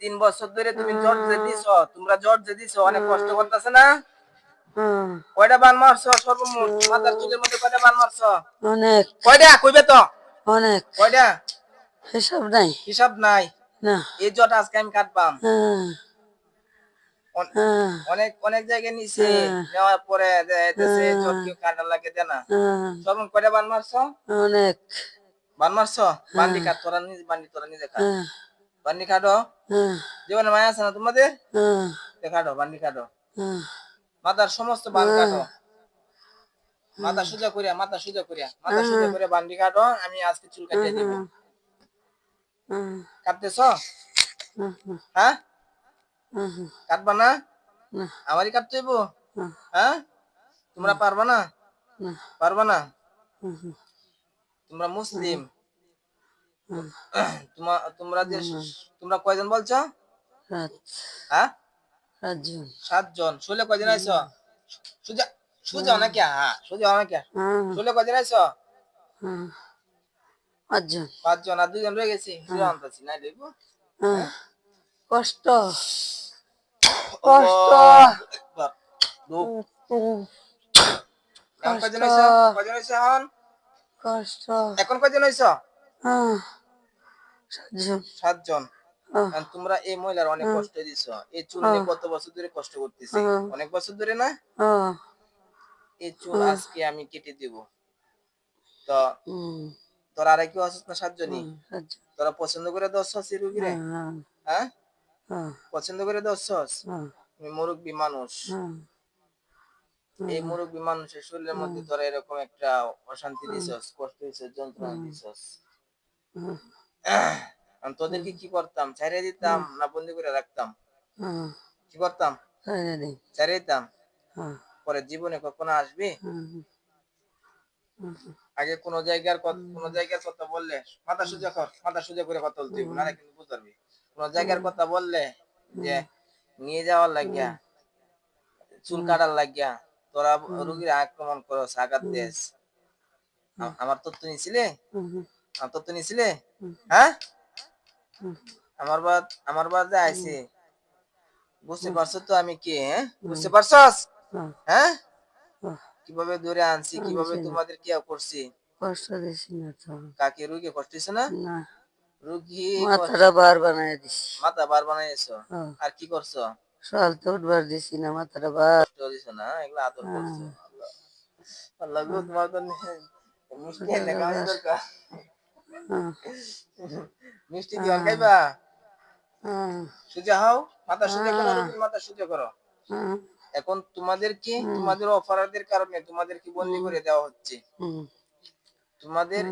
তিন বছর ধরে তুমি জট যে দিছ তোমরা জট যে দিছ অনেক কষ্ট করতেছে না? কয়টা বান মারছ সর্বমোট? মাথার চুলের মধ্যে কয়টা বান মারছো? অনেক। কয়টা? কইবে তো। অনেক। কয়টা? হিসাব নাই। হিসাব নাই। না। এই জট আজকে আমি কাটবাম। অনেক অনেক জায়গায় নিছে। নেওয়ার পরে দেখাইতেছে জট কেউ কাটা লাগে না। সর্বমোট কয়টা বান মারছো? অনেক। বান মারছো? বান্ডি কাট তোরা নিজে বান্ডি তোরা নিজে কাট। বান্ডি কাটো হ্যাঁ, জীবনে মায়া আছে না তোমাদের? হ্যাঁ, কাটো বান্ডি কাটো। হ্যাঁ, মাথার সমস্ত বান কাটো। মাথা সোজা করিয়া মাথা সোজা করিয়া মাথা সোজা করে বান্ডি কাটো আমি আজকে চুল কাটিয়ে দিব। কাটতেছ? হ্যাঁ, কাটবা না? আমারই কাটতে হইব? হ্যাঁ, তোমরা পারবা না? পারবা না? তোমরা মুসলিম। তোমরা যে তোমরা কয়জন বলছো? হ্যাঁ? রাতজন সাতজন। ষোলো কয়জন আইছো? সুজা সুজা নাকি? হ্যাঁ সুজা নাকি? হ্যাঁ, কয়জন আইছো? হ্যাঁ, পাঁচজন। পাঁচজন আর দুজন রয়ে গেছি। আনতেছি না দেখব? হ্যাঁ, কষ্ট। কষ্ট। কয়জন আইছো? কয়জন আইছো এখন? কষ্ট। এখন কয়জন আইছো? হ্যাঁ, সাতজন। সাতজন। তোমরা এই মহিলার অনেক কষ্ট দিছো। এই চুল নিয়ে কত বছর ধরে কষ্ট করতেছি। অনেক বছর ধরে না? এই চুল আজকে আমি কেটে দিব। তো তোরা আর আসিস না সাতজনই? তোরা পছন্দ করে এই রুগীরে? হ্যাঁ, পছন্দ করে তুমি মুরব্বী মানুষ। এই মুরব্বী মানুষের শরীরের মধ্যে তোরা এরকম একটা অশান্তি দিছস কষ্ট দিছস যন্ত্রণা দিছস। আমি তোদেরকে কি করতাম? ছাড়িয়ে দিতাম না বন্দি করে রাখতাম? হ্যাঁ, কি করতাম? সাইরে ছাড়িয়ে দিতাম? হ্যাঁ, পরে জীবনে কখনো আসবে? আগে কোন জায়গার কথা কোন জায়গার কথা বললে মাথা সোজা কর মাথা সোজা করে কথা বলতে নাহলে কিন্তু বুঝতে কোন জায়গার কথা বললে যে নিয়ে যাওয়ার লাগিয়া চুল কাটার লাগিয়া তোরা রুগীর আক্রমণ করস আঘাত দেশ। আমার তথ্য নিছিলে? হুম, আমার নিছিলে হ্যাঁ? আমার বাদ আমার বাদ যে আইছে বুঝতে পারছ তো আমি কে হ্যাঁ? বুঝতে পারছস? হ্যাঁ, হ্যাঁ? হ্যাঁ, কীভাবে ধরে আনছি কীভাবে তোমাদের কি করছি? কষ্ট দিছি না তো। কাকে রুগী কষ্ট হইছে না? না। রুগী মাথাটা বার বানাই দিছি। মাথা বার বানাইছো হ্যাঁ, আর কি করছ? সকাল তো উঠবার দিছি না মাথাটা বার। কষ্ট দিছো না? এগুলা আদর করছ। আল্লাহ। আল্লাহ গো তোমার তো নে- মিষ্টি এনে দরকার। হ্যাঁ, মিষ্টি দিও খাইবা? হ্যাঁ, সোজা হও মাথা সোজা করো মাথা সোজা করো। হ্যাঁ, এখন তোমাদের কি তোমাদের অপরাধের কারণে তোমাদের কি বন্দি করে দেওয়া হচ্ছে? তোমাদের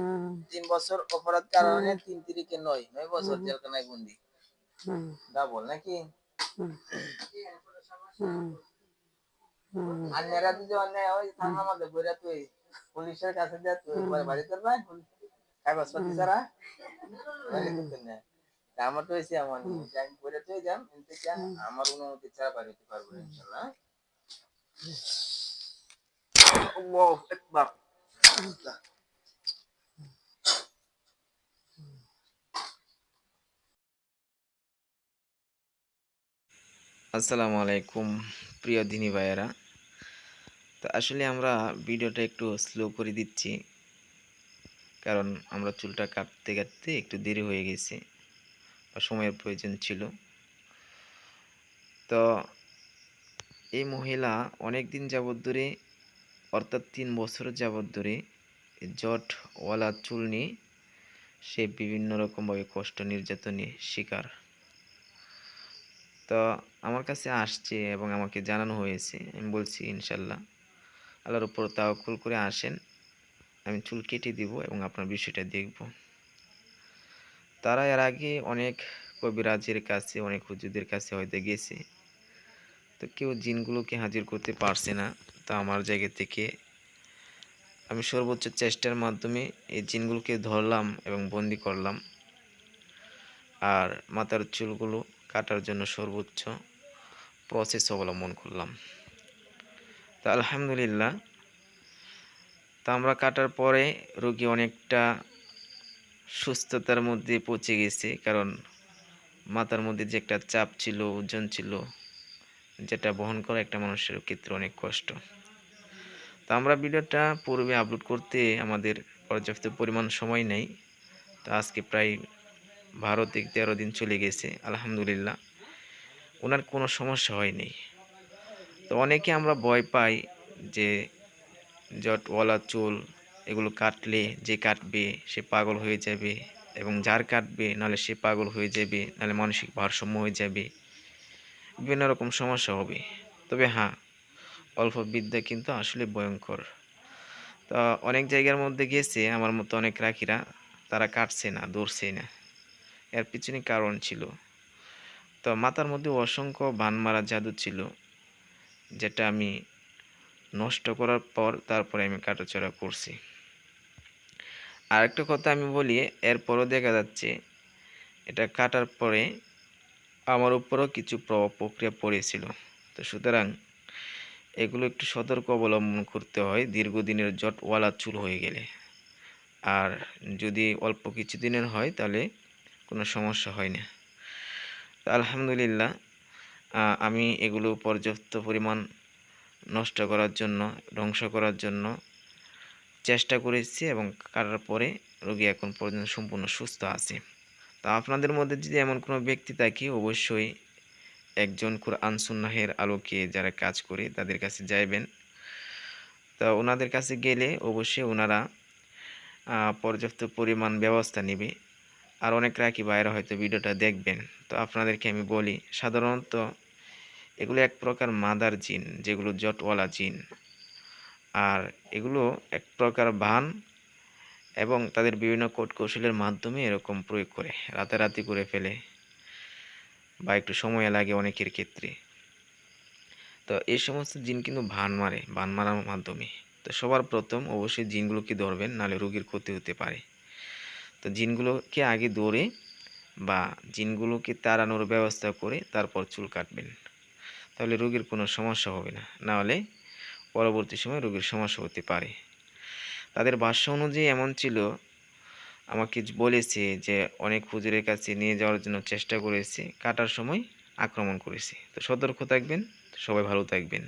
তিন বছর অপরাধ কারণে তিন তিরিকে নয় নয় বছর জেলখানায় বন্দি। ডাবল নাকি? হুম, আন্যারা যদি অন্যায় হয় থানার মধ্যে বইরা তুই পুলিশের কাছে যা তুই বাড়ি তোর ভাই কাগজপত্র ছাড়া বাড়ি তোর না তা আমার তো হয়েছে আমার আমি তুই যাম এনতে কেন আমার অনুমতি ছাড়া বাড়ি হতে পারব ইনশাল্লাহ। আল্লাহু আকবার। আসসালামু আলাইকুম প্রিয় দিনী ভাইয়েরা। তো আসলে আমরা ভিডিওটা একটু স্লো করে দিচ্ছি। কারণ আমরা চুলটা কাটতে কাটতে একটু দেরি হয়ে গেছে বা সময়ের প্রয়োজন ছিল। তো এই মহিলা অনেক দিন যাবৎ ধরে, অর্থাৎ তিন বছর যাবৎ ধরে জটওয়ালা চুল নিয়ে সে বিভিন্ন রকমভাবে কষ্ট, নির্যাতনের শিকার। তো আমার কাছে আসছে এবং আমাকে জানানো হয়েছে। আমি বলছি, ইনশাল্লাহ, আল্লাহর উপর তাওয়াক্কুল করে আসেন। আমি চুল কেটে দিব এবং আপনার বিষয়টা দেখব। তারা এর আগে অনেক কবিরাজের কাছে, অনেক হুজুদের কাছে হয়তো গেছে। তো কেউ জিনগুলোকে হাজির করতে পারছে না। তো আমার জায়গা থেকে আমি সর্বোচ্চ চেষ্টার মাধ্যমে এই জিনগুলোকে ধরলাম এবং বন্দি করলাম। আর মাথার চুলগুলো কাটার জন্য সর্বোচ্চ প্রসেস অবলম্বন করলাম। তা আলহামদুলিল্লাহ তা আমরা কাটার পরে রোগী অনেকটা সুস্থতার মধ্যে পৌঁছে গেছে, কারণ মাথার মধ্যে যে একটা চাপ ছিল, ওজন ছিল, যেটা বহন করা একটা মানুষের ক্ষেত্রে অনেক কষ্ট। তো আমরা ভিডিওটা পূর্বে আপলোড করতে আমাদের পর্যাপ্ত পরিমাণ সময় নেই। তো আজকে প্রায় বারো থেকে তেরো দিন চলে গেছে, আলহামদুলিল্লাহ। ওনার কোনো সমস্যা হয়নি। তো অনেকে আমরা ভয় পাই যে জটওয়ালা চুল, এগুলো কাটলে যে কাটবে সে পাগল হয়ে যাবে এবং যার কাটবে নাহলে সে পাগল হয়ে যাবে, নাহলে মানসিক ভারসাম্য হয়ে যাবে। বিভিন্ন রকম সমস্যা হবে। তবে হ্যাঁ অল্প বিদ্যা কিন্তু আসলে ভয়ঙ্কর। তো অনেক জায়গার মধ্যে গেছে আমার মতো অনেক রাখিরা, তারা কাটছে না দৌড়ছে না। এর পিছনে কারণ ছিল। তো মাথার মধ্যে অসংখ্য বান মারা জাদু ছিল, যেটা আমি নষ্ট করার পর তারপরে আমি কাটাচড়া করছি। আরেকটা কথা আমি বলি, এরপরও দেখা যাচ্ছে এটা কাটার পরে আমার উপরও কিছু প্রভাব প্রক্রিয়া পড়েছিল। তো সুতরাং এগুলো একটু সতর্ক অবলম্বন করতে হয়, দীর্ঘদিনের জটওয়ালা চুল হয়ে গেলে। আর যদি অল্প কিছু দিনের হয় তাহলে কোনো সমস্যা হয় না। আলহামদুলিল্লাহ আমি এগুলো পর্যাপ্ত পরিমাণ নষ্ট করার জন্য, ধ্বংস করার জন্য চেষ্টা করেছি এবং কাটার পরে রোগী এখন পর্যন্ত সম্পূর্ণ সুস্থ আছে। তা আপনাদের মধ্যে যদি এমন কোনো ব্যক্তি থাকে, অবশ্যই একজন কোরআন সুন্নাহের আলোকে যারা কাজ করে তাদের কাছে যাইবেন। তো ওনাদের কাছে গেলে অবশ্যই ওনারা পর্যাপ্ত পরিমাণ ব্যবস্থা নেবে। আর অনেক রাখি বাইরে হয়তো ভিডিওটা দেখবেন। তো আপনাদেরকে আমি বলি, সাধারণত এগুলো এক প্রকার মাদার জিন, যেগুলো জটওয়ালা জিন। আর এগুলো এক প্রকার বান এবং তাদের বিভিন্ন কোট কৌশলের মাধ্যমে এরকম প্রয়োগ করে, রাতারাতি করে ফেলে বা একটু সময় লাগে অনেকের ক্ষেত্রে। তো এই সমস্ত জিন কিন্তু ভান মারে ভান মারার মাধ্যমে। তো সবার প্রথম অবশ্যই জিনগুলোকে ধরবেন, নাহলে রোগীর ক্ষতি হতে পারে। তো জিনগুলোকে আগে ধরে বা জিনগুলোকে তাড়ানোর ব্যবস্থা করে তারপর চুল কাটবেন। তাহলে রোগীর কোনো সমস্যা হবে না। না হলে পরবর্তী সময় রোগীর সমস্যা হতে পারে। তাদের ভাষ্য অনুযায়ী এমন ছিল, আমাকে বলেছে যে অনেক হুজুরের কাছে নিয়ে যাওয়ার জন্য চেষ্টা করেছি, কাটার সময় আক্রমণ করেছি। তো সতর্ক থাকবেন, সবাই ভালো থাকবেন।